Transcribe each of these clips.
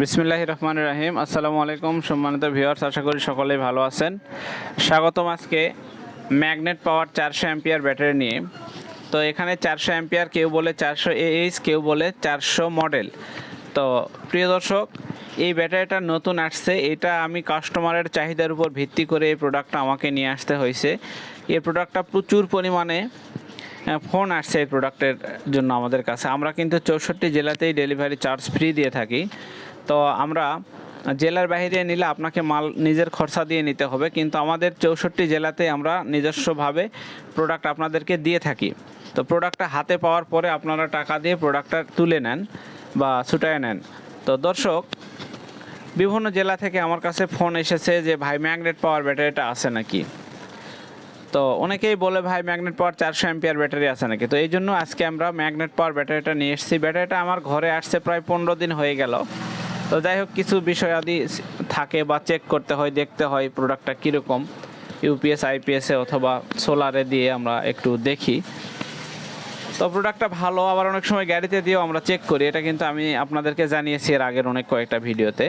বিসমিল্লাহ রহমান রাহিম। আসসালামু আলাইকুম, সম্মানিত ভিউয়ার্স, আশা করি সকলেই ভালো আছেন। স্বাগতম আজকে ম্যাগনেট পাওয়ার চারশো অ্যাম্পিয়ার ব্যাটারি নিয়ে। তো এখানে চারশো অ্যাম্পিয়ার কেউ বলে চারশো এইচ কেউ বলে চারশো মডেল। তো প্রিয় দর্শক, এই ব্যাটারিটা নতুন আসছে। এটা আমি কাস্টমারের চাহিদার উপর ভিত্তি করে এই প্রোডাক্টটা আমাকে নিয়ে আসতে হয়েছে। এই প্রোডাক্টটা প্রচুর পরিমাণে ফোন আসছে এই প্রোডাক্টের জন্য আমাদের কাছে। আমরা কিন্তু চৌষট্টি জেলাতেই ডেলিভারি চার্জ ফ্রি দিয়ে থাকি। তো আমরা জেলার বাইরে নিলে আপনাকে মাল নিজের খরচা দিয়ে নিতে হবে, কিন্তু আমাদের চৌষট্টি জেলাতে আমরা নিজস্বভাবে প্রোডাক্ট আপনাদেরকে দিয়ে থাকি। তো প্রোডাক্টটা হাতে পাওয়ার পরে আপনারা টাকা দিয়ে প্রোডাক্টটা তুলে নেন বা ছুটায় নেন। তো দর্শক, বিভিন্ন জেলা থেকে আমার কাছে ফোন এসেছে যে, ভাই ম্যাগনেট পাওয়ার ব্যাটারিটা আছে নাকি? তো অনেকেই বলে, ভাই ম্যাগনেট পাওয়ার চারশো অ্যাম্পিয়ার ব্যাটারি আছে নাকি? তো এই জন্য আজকে আমরা ম্যাগনেট পাওয়ার ব্যাটারিটা নিয়ে এসেছি। ব্যাটারিটা আমার ঘরে আসছে প্রায় পনেরো দিন হয়ে গেল। তো যাই হোক, কিছু বিষয় আদি থাকে বা চেক করতে হয়, দেখতে হয় প্রোডাক্টটা কীরকম ইউপিএস আইপিএসে অথবা সোলারে দিয়ে আমরা একটু দেখি। তো প্রোডাক্টটা ভালো, আবার অনেক সময় গাড়িতে দিয়েও আমরা চেক করি, এটা কিন্তু আমি আপনাদেরকে জানিয়েছি এর আগের অনেক কয়েকটা ভিডিওতে।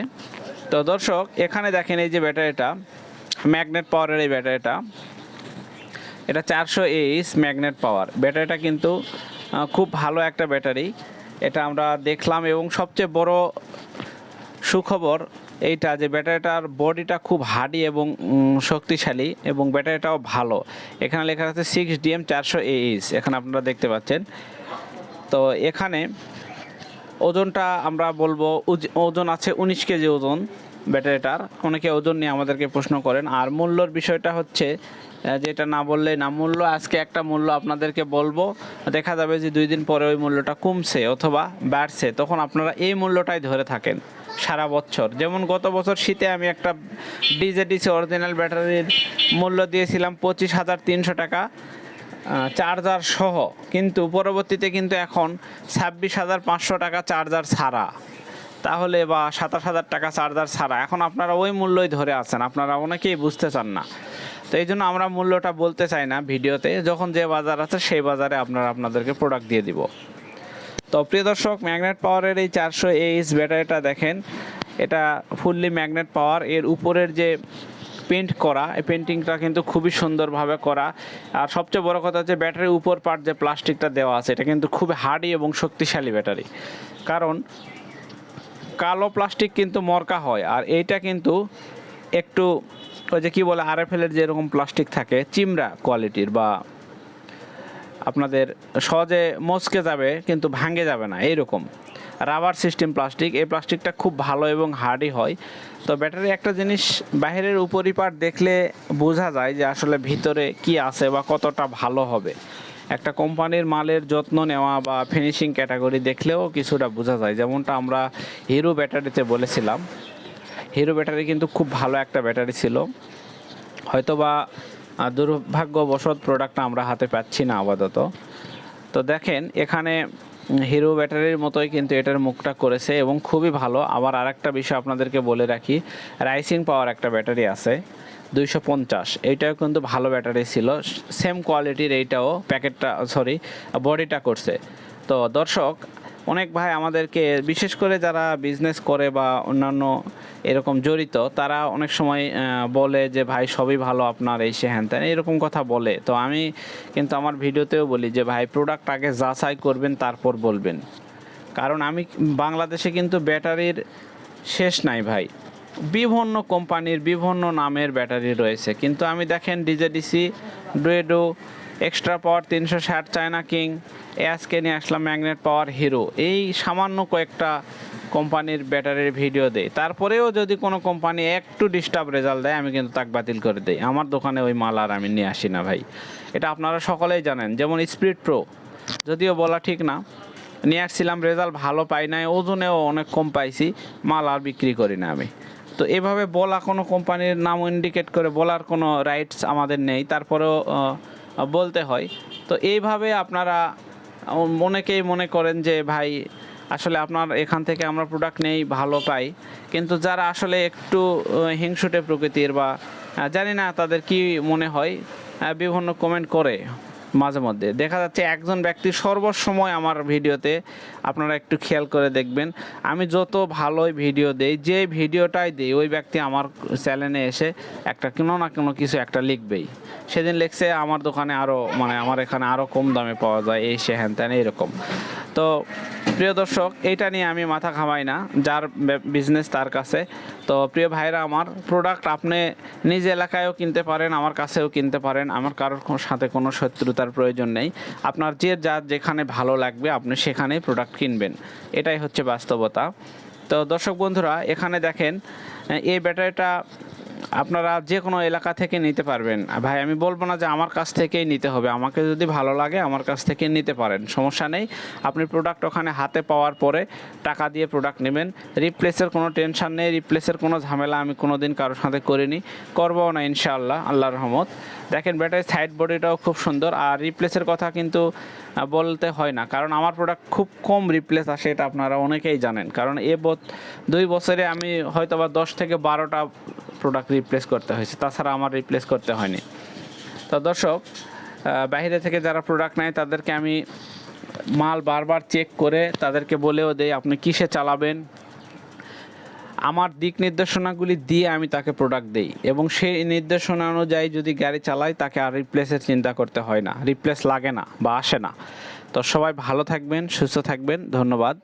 তো দর্শক, এখানে দেখেন এই যে ব্যাটারিটা ম্যাগনেট পাওয়ারের এই ব্যাটারিটা। এটা চারশো এইচ ম্যাগনেট পাওয়ার ব্যাটারিটা কিন্তু খুব ভালো একটা ব্যাটারি। এটা আমরা দেখলাম এবং সবচেয়ে বড় সুখবর এইটা যে ব্যাটারিটার বডিটা খুব হার্ডি এবং শক্তিশালী এবং ব্যাটারিটাও ভালো। এখানে লেখা আছে সিক্স ডিএম চারশো এইচ এখানে আপনারা দেখতে পাচ্ছেন। তো এখানে ওজনটা আমরা বলব ওজন আছে উনিশ কেজি ওজন। ব্যাটারিটার। অনেকে ওজন নিয়ে আমাদেরকে প্রশ্ন করেন। আর মূল্যর বিষয়টা হচ্ছে যেটা না বললে না। মূল্য, আজকে একটা মূল্য আপনাদেরকে বলব। দেখা যাবে যে দুই দিন পরে ওই মূল্যটা কমছে অথবা বাড়ছে। তখন আপনারা এই মূল্যটাই ধরে থাকেন সারা বছর। যেমন গত বছর শীতে আমি একটা ডিজেডিসি অরিজিনাল ব্যাটারির মূল্য দিয়েছিলাম পঁচিশ হাজার তিনশো টাকা চার্জার সহ। কিন্তু পরবর্তীতে কিন্তু এখন ছাব্বিশ হাজার পাঁচশো টাকা চার্জার ছাড়া। তাহলে বা সাতাশ হাজার টাকা চার্জার ছাড়া। এখন আপনারা ওই মূল্যই ধরে আছেন, আপনারা অনেকেই বুঝতে চান না। তো এই জন্য আমরা মূল্যটা বলতে চাই না ভিডিওতে, যখন যে বাজার আছে সেই বাজারে আপনারা আপনাদেরকে প্রোডাক্ট দিয়ে দিব। তো প্রিয় দর্শক ম্যাগনেট পাওয়ারের এই চারশো এইচ ব্যাটারিটা দেখেন, এটা ফুললি ম্যাগনেট পাওয়ার এর উপরের যে পেন্ট করা, এই পেন্টিংটা কিন্তু খুবই সুন্দরভাবে করা। আর সবচেয়ে বড় কথা হচ্ছে ব্যাটারির উপর পার্ট যে প্লাস্টিকটা দেওয়া আছে, এটা কিন্তু খুবই হার্ডি এবং শক্তিশালী ব্যাটারি। কারণ কালো প্লাস্টিক কিন্তু মরকা হয়। আর এইটা কিন্তু একটু ওই যে কী বলে আরএফএলের যেরকম প্লাস্টিক থাকে, চিমড়া কোয়ালিটির বা আপনাদের সহজে মচকে যাবে কিন্তু ভাঙে যাবে না, এইরকম। রাবার সিস্টেম প্লাস্টিক এই প্লাস্টিকটা খুব ভালো এবং হার্ডই হয়। তো ব্যাটারি একটা জিনিস বাইরের উপরিপাট দেখলে বোঝা যায় যে আসলে ভিতরে কি আছে বা কতটা ভালো হবে। একটা কোম্পানির মালের যত্ন নেওয়া বা ফিনিশিং ক্যাটাগরি দেখলেও কিছুটা বোঝা যায়। যেমনটা আমরা হিরো ব্যাটারিতে বলেছিলাম। হিরো ব্যাটারি কিন্তু খুব ভালো একটা ব্যাটারি ছিল। হয়তোবা দুর্ভাগ্যবশত প্রোডাক্টটা আমরা হাতে পাচ্ছি না আপাতত। তো দেখেন, এখানে হিরো ব্যাটারির মতোই কিন্তু এটার মুখটা করেছে এবং খুবই ভালো। আবার আরেকটা বিষয় আপনাদেরকে বলে রাখি রাইসিং পাওয়ার একটা ব্যাটারি আছে। দুইশো পঞ্চাশ। এইটাও কিন্তু ভালো ব্যাটারি ছিল। সেম কোয়ালিটির এইটাও প্যাকেটটা সরি বডিটা করছে। তো দর্শক, অনেক ভাই আমাদেরকে, বিশেষ করে যারা বিজনেস করে বা অন্যান্য এরকম জড়িত, তারা অনেক সময় বলে যে, ভাই, সবই ভালো আপনার এই সে হ্যান ত্যান। এরকম কথা বলে। তো আমি কিন্তু আমার ভিডিওতেও বলি যে, ভাই প্রোডাক্ট আগে যাচাই করবেন, তারপর বলবেন। কারণ আমি বাংলাদেশে কিন্তু ব্যাটারির শেষ নাই ভাই। বিভিন্ন কোম্পানির বিভিন্ন নামের ব্যাটারি রয়েছে। কিন্তু আমি দেখেন ডিজেডিসি, ডুয়েডো, এক্সট্রা পাওয়ার তিনশো ষাট, চায়না কিং এসকে নিয়ে আসলাম, ম্যাগনেট পাওয়ার হিরো। এই সামান্য কয়েকটা কোম্পানির ব্যাটারির ভিডিও দেয় তারপরেও যদি কোনো কোম্পানি একটু ডিস্টার্ব রেজাল্ট দেয়, আমি কিন্তু তাক বাতিল করে দিই। আমার দোকানে ওই মাল আর আমি নিয়ে আসি না ভাই। এটা আপনারা সকলেই জানেন। যেমন স্পিড প্রো যদিও বলা ঠিক না। নিয়ে আসছিলাম রেজাল্ট ভালো পাই নাই, ওজনেও অনেক কম পাইছি, মাল আর বিক্রি করি না আমি। তো এভাবে বলা কোনো কোম্পানির নাম ইন্ডিকেট করে বলার কোনো রাইটস আমাদের নেই। তারপরেও বলতে হয়। তো এইভাবে আপনারা অনেকেই মনে করেন যে, ভাই, আসলে আপনার এখান থেকে আমরা প্রোডাক্ট নেই, ভালো পাই। কিন্তু যারা আসলে একটু হিংসুটে প্রকৃতির বা জানি না তাদের কি মনে হয় বিভিন্ন কমেন্ট করে। মাঝে মধ্যে। দেখা যাচ্ছে একজন ব্যক্তি সর্বসময় আমার ভিডিওতে আপনারা একটু খেয়াল করে দেখবেন। আমি যত ভালোই ভিডিও দেই, যে ভিডিওটাই দিই, ওই ব্যক্তি আমার চ্যানেলে এসে একটা কোনো না কোনো কিছু একটা লিখবেই। সেদিন লিখছে, আমার দোকানে আরও মানে আমার এখানে আরও কম দামে পাওয়া যায়, এই সে হ্যান ত্যান এরকম তো প্রিয় দর্শক, এইটা নিয়ে আমি মাথা ঘামাই না, যার বিজনেস তার কাছে। তো প্রিয় ভাইরা, আমার প্রোডাক্ট আপনি নিজ এলাকায়ও কিনতে পারেন, আমার কাছেও কিনতে পারেন, আমার কারোর সাথে কোনো শত্রুতার প্রয়োজন নেই। আপনার যে যার যেখানে ভালো লাগবে, আপনি সেখানেই প্রোডাক্ট কিনবেন। এটাই হচ্ছে বাস্তবতা। তো দর্শক বন্ধুরা, এখানে দেখেন এই ব্যাটারিটা আপনারা যে কোনো এলাকা থেকে নিতে পারবেন। ভাই, আমি বলব না যে আমার কাছ থেকেই নিতে হবে। আমাকে যদি ভালো লাগে, আমার কাছ থেকে নিতে পারেন। সমস্যা নেই। আপনি প্রোডাক্ট ওখানে হাতে পাওয়ার পরে টাকা দিয়ে প্রোডাক্ট নেবেন। রিপ্লেসের কোনো টেনশন নেই। রিপ্লেসের কোনো ঝামেলা আমি কোনো দিন কারোর সাথে করিনি। করবও না, ইনশাআল্লাহ আল্লাহ রহমত। দেখেন ব্যাটারি সাইড বডিটাও খুব সুন্দর। আর রিপ্লেসের কথা কিন্তু বলতে হয় না। কারণ আমার প্রোডাক্ট খুব কম রিপ্লেস আসে, এটা আপনারা অনেকেই জানেন। কারণ এ দুই বছরে আমি হয়তো বা দশ থেকে বারোটা প্রোডাক্ট রিপ্লেস করতে হয়েছে। তাছাড়া আমার রিপ্লেস করতে হয়নি। তো দর্শক বাইরে থেকে যারা প্রোডাক্ট নেয়, তাদেরকে আমি মাল বারবার চেক করে তাদেরকে বলেও দেই, আপনি কিসে চালাবেন? আমার দিক নির্দেশনাগুলি দিয়ে আমি তাকে প্রোডাক্ট দেই এবং সেই নির্দেশনা অনুযায়ী যদি গাড়ি চালাই, তাকে আর রিপ্লেসের চিন্তা করতে হয় না। রিপ্লেস লাগে না বা আসে না। তো সবাই ভালো থাকবেন, সুস্থ থাকবেন। ধন্যবাদ।